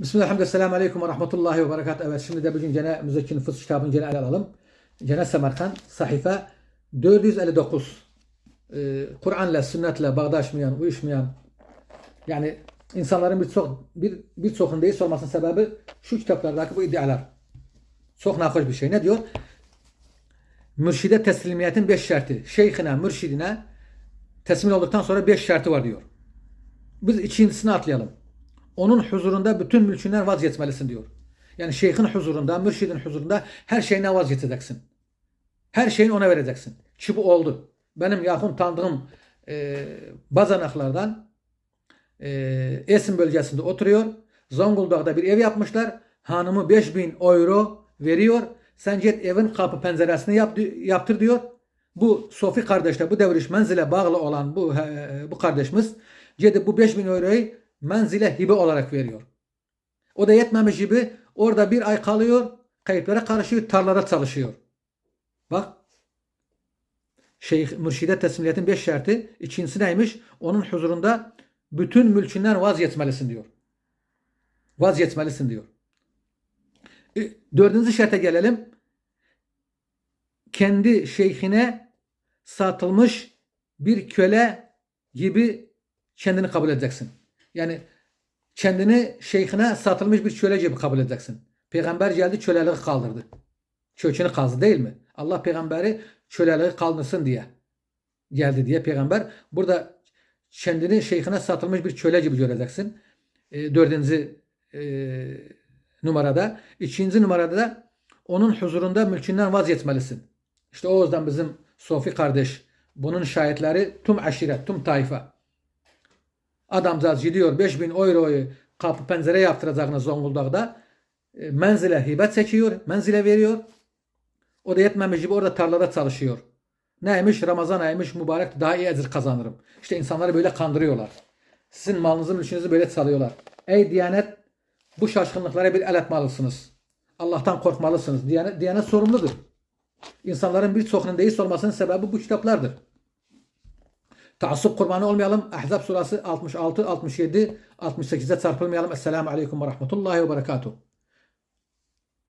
Bismillahirrahmanirrahim. Selamun Aleyküm ve Rahmetullahi ve Berekat. Evet şimdi de bugün gene Müzekki Nüfus kitabını gene ele alalım. Gene Semerkant sayfa 459. Ee, Kur'an'la, sünnetle bağdaşmayan, uyuşmayan yani insanların birçok bir birçokun değil olmasının sebebi şu kitaplardaki bu iddialar. Çok nahoş bir şey. Ne diyor? Mürşide teslimiyetin beş şartı. Şeyhine, mürşidine teslim olduktan sonra beş şartı var diyor. Biz ikincisini atlayalım. Onun huzurunda bütün mülkünden vazgeçmelisin diyor. Yani şeyhin huzurunda, mürşidin huzurunda her şeyine vazgeçeceksin. Her şeyini ona vereceksin. Ki bu oldu. Benim yakın tanıdığım e, bazanaklardan e, Esin bölgesinde oturuyor. Zonguldak'ta bir ev yapmışlar. Hanımı 5000 euro veriyor. Sen git evin kapı penceresini yap, yaptır diyor. Bu Sofi kardeşle bu devriş menzile bağlı olan bu e, bu kardeşimiz gidip bu 5000 euroyu menzile hibe olarak veriyor. O da yetmemiş gibi orada bir ay kalıyor, kayıplara karışıyor, tarlada çalışıyor. Bak Şeyh mürşide teslimiyetin beş şartı. İkincisi neymiş? Onun huzurunda bütün mülkünden vazgeçmelisin diyor. Vazgeçmelisin diyor. E, Dördüncü şarta gelelim. Kendi şeyhine satılmış bir köle gibi kendini kabul edeceksin. Yani kendini şeyhine satılmış bir köle gibi kabul edeceksin. Peygamber geldi köleliği kaldırdı. Kökünü kazdı değil mi? Allah peygamberi köleliği kaldırsın diye geldi diye peygamber. Burada kendini şeyhine satılmış bir köle gibi göreceksin. E, dördüncü e, numarada. İkinci numarada da onun huzurunda mülkünden vazgeçmelisin. İşte o yüzden bizim Sofi kardeş bunun şahitleri tüm aşiret, tüm tayfa. Adamcağız gidiyor 5000 euroyu kapı pencere yaptıracağına Zonguldak'ta e, menzile hibe çekiyor, menzile veriyor. O da yetmemiş gibi orada tarlada çalışıyor. Neymiş? Ramazan ayıymış mübarek daha iyi ecir kazanırım. İşte insanları böyle kandırıyorlar. Sizin malınızı mülkünüzü böyle çalıyorlar. Ey Diyanet bu şaşkınlıklara bir el etmelisiniz. Allah'tan korkmalısınız. Diyanet, Diyanet sorumludur. İnsanların birçoğunun deist olmasının sebebi bu kitaplardır. Taassup kurbanı olmayalım. Ahzab surası 66, 67, 68'e çarpılmayalım. Esselamu Aleyküm ve Rahmetullahi ve Berekatuhu.